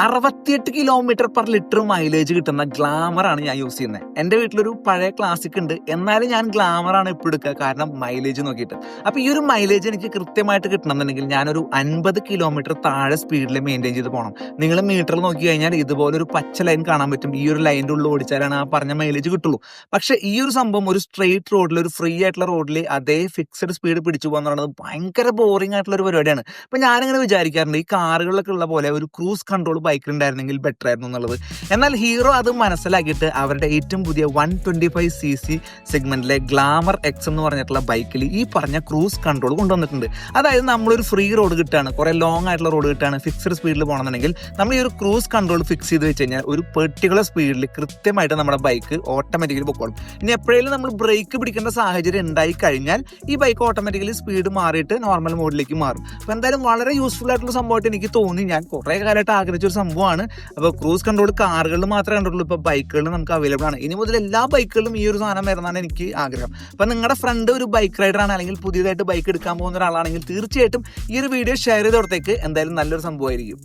അറുപത്തിയെട്ട് kilometre per litre mileage കിട്ടുന്ന Glamour ആണ് ഞാൻ യൂസ് ചെയ്യുന്നത് എന്റെ വീട്ടിലൊരു പഴയ ക്ലാസിക് ഉണ്ട്. എന്നാലും ഞാൻ ഗ്ലാമർ ആണ് ഇപ്പോൾ എടുക്കുക. കാരണം മൈലേജ് നോക്കിയിട്ട്. അപ്പോൾ ഈ ഒരു മൈലേജ് എനിക്ക് കൃത്യമായിട്ട് കിട്ടണമെന്നുണ്ടെങ്കിൽ ഞാനൊരു അൻപത് കിലോമീറ്റർ താഴെ സ്പീഡിൽ മെയിന്റെയിൻ ചെയ്ത് പോകണം നിങ്ങൾ മീറ്ററിൽ നോക്കി കഴിഞ്ഞാൽ ഇതുപോലെ ഒരു പച്ച ലൈൻ കാണാൻ പറ്റും. ഈ ഒരു ലൈന്റെ ഉള്ളിൽ ഓടിച്ചാലാണ് ആ പറഞ്ഞ മൈലേജ് കിട്ടുള്ളൂ. പക്ഷേ ഈ ഒരു സംഭവം ഒരു സ്ട്രെയിറ്റ് റോഡിൽ ഒരു ഫ്രീ ആയിട്ടുള്ള റോഡിൽ അതേ ഫിക്സഡ് സ്പീഡ് പിടിച്ചു പോകാൻ പറയുന്നത് ഭയങ്കര ബോറിംഗ് ആയിട്ടുള്ള ഒരു പരിപാടിയാണ്. അപ്പോൾ ഞാനിങ്ങനെ വിചാരിക്കാറുണ്ട്. ഈ കാറുകളിലൊക്കെ ഉള്ള പോലെ ഒരു ക്രൂസ് കൺട്രോൾ ബൈക്കിൽ ഉണ്ടായിരുന്നെങ്കിൽ ബെറ്റർ ആയിരുന്നു എന്നുള്ളത്. എന്നാൽ ഹീറോ അത് മനസ്സിലാക്കിയിട്ട് അവരുടെ ഏറ്റവും പുതിയ one twenty five C C സെഗ്മെന്റിലെ glamour X എന്ന് പറഞ്ഞിട്ടുള്ള ബൈക്കിൽ ഈ പറഞ്ഞ ക്രൂസ് കൺട്രോൾ കൊണ്ടുവന്നിട്ടുണ്ട്. അതായത് നമ്മളൊരു ഫ്രീ റോഡ് കിട്ടുകയാണ്. കുറെ ലോങ് ആയിട്ടുള്ള റോഡ് കിട്ടുകയാണ്. ഫിക്സ്ഡ് സ്പീഡിൽ പോകണമെന്നുണ്ടെങ്കിൽ നമ്മൾ ഈ ഒരു ക്രൂസ് കൺട്രോൾ ഫിക്സ് ചെയ്ത് വെച്ച് കഴിഞ്ഞാൽ ഒരു പെർട്ടിക്കുലർ സ്പീഡിൽ കൃത്യമായിട്ട് നമ്മുടെ ബൈക്ക് ഓട്ടോമാറ്റിക്കലി പൊക്കോളും. ഇനി എപ്പോഴേലും നമ്മൾ ബ്രേക്ക് പിടിക്കേണ്ട സാഹചര്യം ഉണ്ടായി കഴിഞ്ഞാൽ ഈ ബൈക്ക് ഓട്ടോമാറ്റിക്കലി സ്പീഡ് മാറിയിട്ട് നോർമൽ മോഡിലേക്ക് മാറും. അപ്പോൾ എന്തായാലും വളരെ യൂസ്ഫുൾ ആയിട്ടുള്ള സംഭവമായിട്ട് എനിക്ക് തോന്നി. ഞാൻ കുറേ കാലമായിട്ട് ആഗ്രഹിച്ച ഒരു സംഭവമാണ്. അപ്പോൾ ക്രൂസ് കൺട്രോൾ കാറുകളിൽ മാത്രമേ കണ്ടിട്ടുള്ളൂ. ഇപ്പോൾ ബൈക്കുകളിൽ നമുക്ക് അവൈലബിൾ ആണ്. ഇനി മുതൽ എല്ലാ ബൈക്കുകളിലും ഈ ഒരു സാധനം വരുന്നതാണ് എനിക്ക് ആഗ്രഹം. അപ്പോൾ നിങ്ങളുടെ ഫ്രണ്ട് ഒരു ബൈക്ക് റൈഡർ ആണ് അല്ലെങ്കിൽ പുതിയതായിട്ട് ബൈക്ക് എടുക്കാൻ പോകുന്ന ഒരാളാണെങ്കിൽ തീർച്ചയായിട്ടും ഈ ഒരു വീഡിയോ ഷെയർ ചെയ്തോടത്തേക്ക് എന്തായാലും നല്ലൊരു സംഭവമായിരിക്കും.